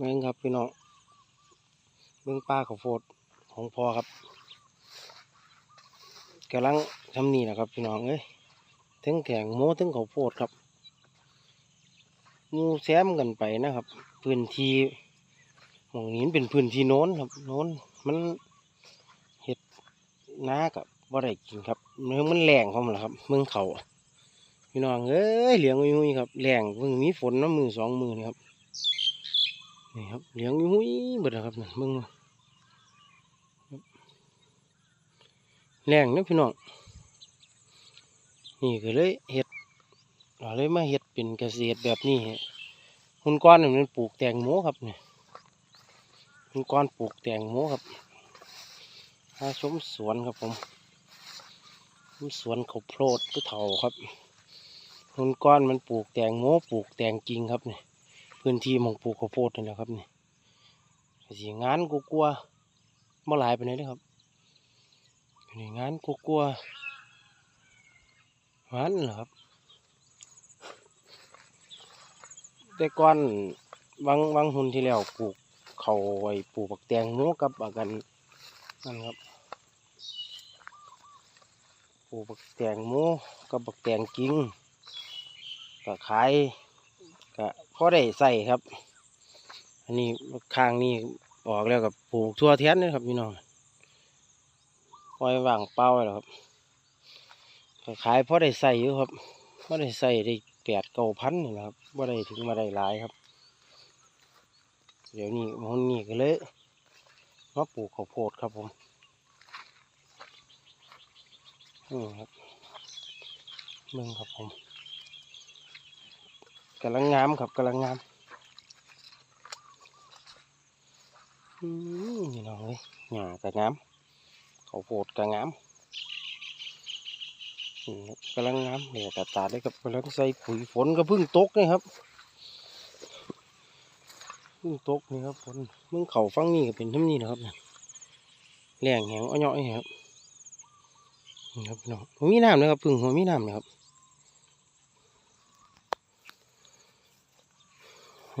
แม่งครับพี่น้องเบื้องป้าข้าวโพดของพ่อครับกำลังทำนี่นะครับ พี่น้องเอ้ยทั้งแข่งโม้ทั้งข้าวโพดครับหมูแซมกันไปนะครับ พื้นที่หมองนี้เป็นพื้นที่โน้นครับโน้นมันเห็ดนากับบ่ได้กินครับเมืองมันแรงเขาหมดแล้วครับ เมืองเขาพี่น้องเอ้ยเหลียงอุ้ยครับแรงเพิ่งมีฝนน้ำมือสองมือนี่ครับ นี่ครับเลี้ยงยุ้ยเบิดแล้วครับนั่นเบิ่งแรงนะพี่น้องนี่ก็เลยเห็ดเราเลยมาเห็ดเป็นเกษตรแบบนี้ฮะหุ่นก้อนมันปลูกแตงโมครับเนี่ยหุ่นก้อนปลูกแตงโมครับมาชมสวนครับผมชมสวนข้าวโพดก็เถาครับหุ่นก้อนมันปลูกแตงโมปลูกแตงจริงครับเนี่ย พื้นที่มองปลูกข้าวโพดนี่แหละครับนี่สีงานกูกลัวมาหลายไปไหนเลยครับนี่งานกูกลัวงานเหรอครับ แต่ก่อนบางบางหุ่นที่แล้วปลูกเขาไว้ปลูกบักแตงโมกับอากันนั่นครับปลูกบักแตงโมกับบักแตงกิ่งก็ขายก็ พอได้ใส่ครับ อันนี้ข้างนี้ออกแล้วกับปลูกทั่วเทียนเลยครับพี่น้องปล่อยว่างเปล่าแล้วครับขายพอได้ใส่อยู่ครับพอได้ใส่ได้แปดเก้าพันนี่นะครับว่าได้ถึงมาได้หลายครับ เดี๋ยวนี้มันนี่ก็เลยมาปลูกข้าวโพดครับผมนี่ครับเบิ่งครับผม กำลังงามครับกำลังงามนี่น้องเลยหญ้ากะงามข้าโพดกระงามกำลังงามเดี๋ยกระตาได้กับกำลังใส่ปุ๋ยฝนก็เพิ่งตกนี่ครับเพิ่งตกนี่ครับฝนเมื่อเขาฟังนี่ก็เป็นทั้งนี้นะครับเนี่ยแรงแหงอ้อยๆนี่ครับนี่ครับพี่น้องหัวมีน้ำนะครับพึ่งหัวมีน้ำนะครับ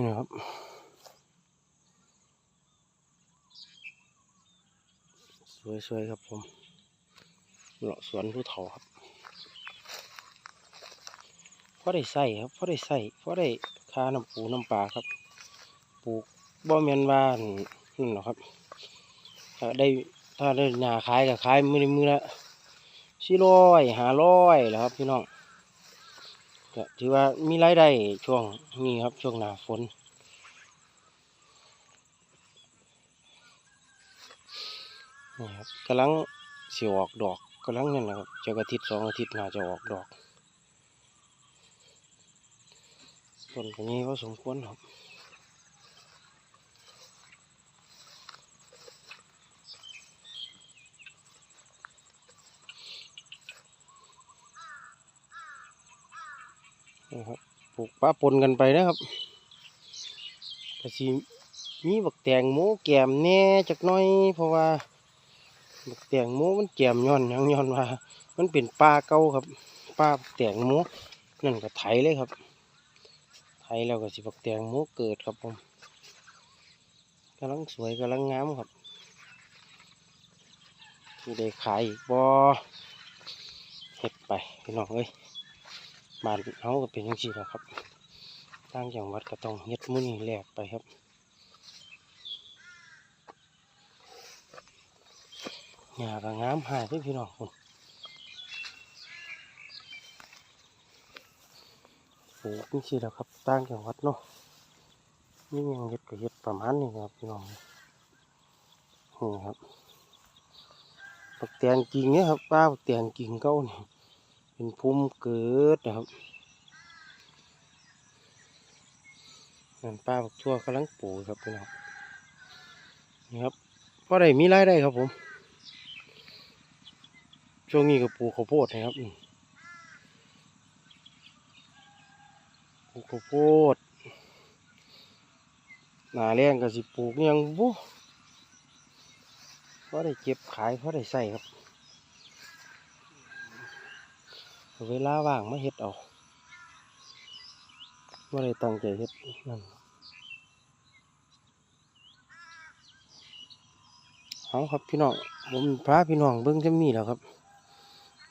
นี่นะครับ สวยๆครับผมเลาะสวนผู้เฒ่าครับพอได้ใส่ครับพอได้ใส่พอได้คาน้ำปูน้ำปลาครับ ปลูกบ่แมนว่านนั่นหรอครับถ้าได้ถ้าได้หนาขายก็ขายมือละมือละสี่ร้อยหาร้อยแล้วครับพี่น้อง ก็ถือว่ามีรายได้ช่วงนี้ครับช่วงหน้าฝนนี่ครับกำลังเสียออกดอกกำลังนั่นแหละครับจะอาทิตย์สองอาทิตย์น่าจะออกดอกต้นตรงนี้ก็สมควรครับ นี่ครับปลูกป้าปนกันไปนะครับก็สิมีบักแตงโมแกมแน่จักน้อย เพราะว่าบักแตงโมมันแกมย้อนยังย้อนว่า มันเป็นป่าเก่าครับป่าแตงโมนั่นก็ไถเลยครับ ไถแล้วก็สิบักแตงโมเกิดครับผมกำลังสวยกำลังงามครับที่ได้ขายบ่เห็ดไปพี่น้องเอ้ย บานเขาก็เป็นย่างนี้แล้วครับต่างจังวัดก็ต้องเฮ็ดมื้นี้แลกไปครับหญ้าก็งามหายเด้อพี่น้องคุณปลูกนี่สิแล้วครับต่างจังวัดเนาะนี่ยังเฮ็ดก็เฮ็ดประมาณนี้ครับพี่น้องนี่ครับปักแตงกิ่งเนี่ยครับป้าปักแตงกิ่งเก้านี่ เป็นภูมิเกิดนะครับนั่นป้าปักทั่วกำลังปลูกครับพี่น้องนี่ครับก็ได้มีรายได้ครับผม ช่วงนี้ก็ปลูกข้าวโพดนะครับปลูกข้าวโพดหนาแรงก็สิปลูกยังบุเพราะได้เก็บขายเพราะได้ใส่ครับ เวลาว่างมาเห็ดออกไม่ได้ตั้งใจเห็ดนั่นเอาครับพี่น้องผมพาพี่น้องเบิ้งจะมีแล้วครับ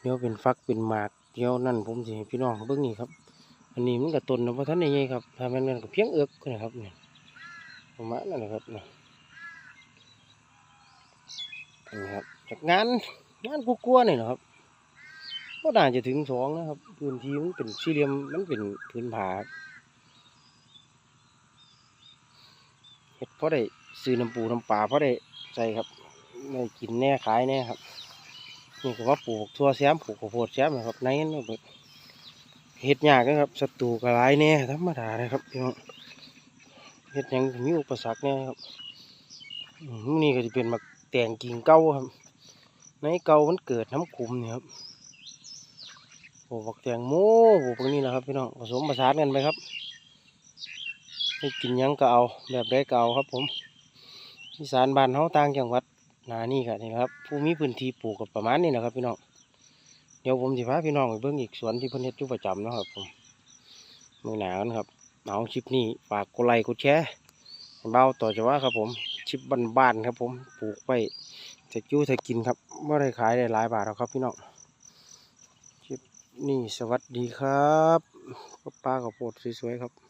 เดี๋ยวเป็นฟักเป็นหมากเดี๋ยวนั่นผมสิพี่น้องเบิ้งนี่ครับ อันนี้มันกับต้นนะพระท่านใหญ่ครับทำมันกันกับเพียงเอือกนะครับเนี่ยประมาณนั่นนะครับนะนี่ครับจากงานงานกูกลัวนี่นะครับ ก็น่าจะถึงสองนะครับ พื้นที่มันเป็นสี่เหลี่ยมมันเป็นพื้นผาเฮ็ดเพราะได้ซื้อน้ำปูน้ำปลาเพราะได้ใส่ครับได้กินแน่ขายแน่ครับนี่ก็ว่าปลูกทั่วแซมปลูกข้าวโพดแซมนะครับในนั้นเบิดเฮ็ดยากนะครับศัตรูก็หลายแน่ธรรมดาเลยครับพี่น้องเฮ็ดยังมีอุปสรรคแน่ครับนี่ก็จะเป็นมักแต่งกิ่งเก่าครับในเก่ามันเกิดน้ำขุมเนี่ยครับ โอ้บักแตงโมโอ้พวกนี้นะครับพี่น้องผสมผสานกันไปครับให้กินยังก็เอาแบบได้ก็เอาครับ ผมอีสานบ้านเฮาต่างจังหวัดนานี่ก็นี่ครับ ผู้มีพื้นที่ปลูกกับประมาณนี้นะครับ พี่น้องเดี๋ยวผมสิพาพี่น้องไปเบิ่งอีกสวนที่เพิ่นเฮ็ดอยู่ประจำนะครับผมมือหนาวนะครับเอาคลิปนี้ฝากกดไลค์กดแชร์ให้เบาต่อจะว่าครับผมคลิปบ้านๆครับ ผมปลูกไว้จะจู้จะกินครับไม่ได้ขายได้หลายบาทหรอกครับพี่น้อง นี่สวัสดีครับป้ากับโพดสวยๆครับ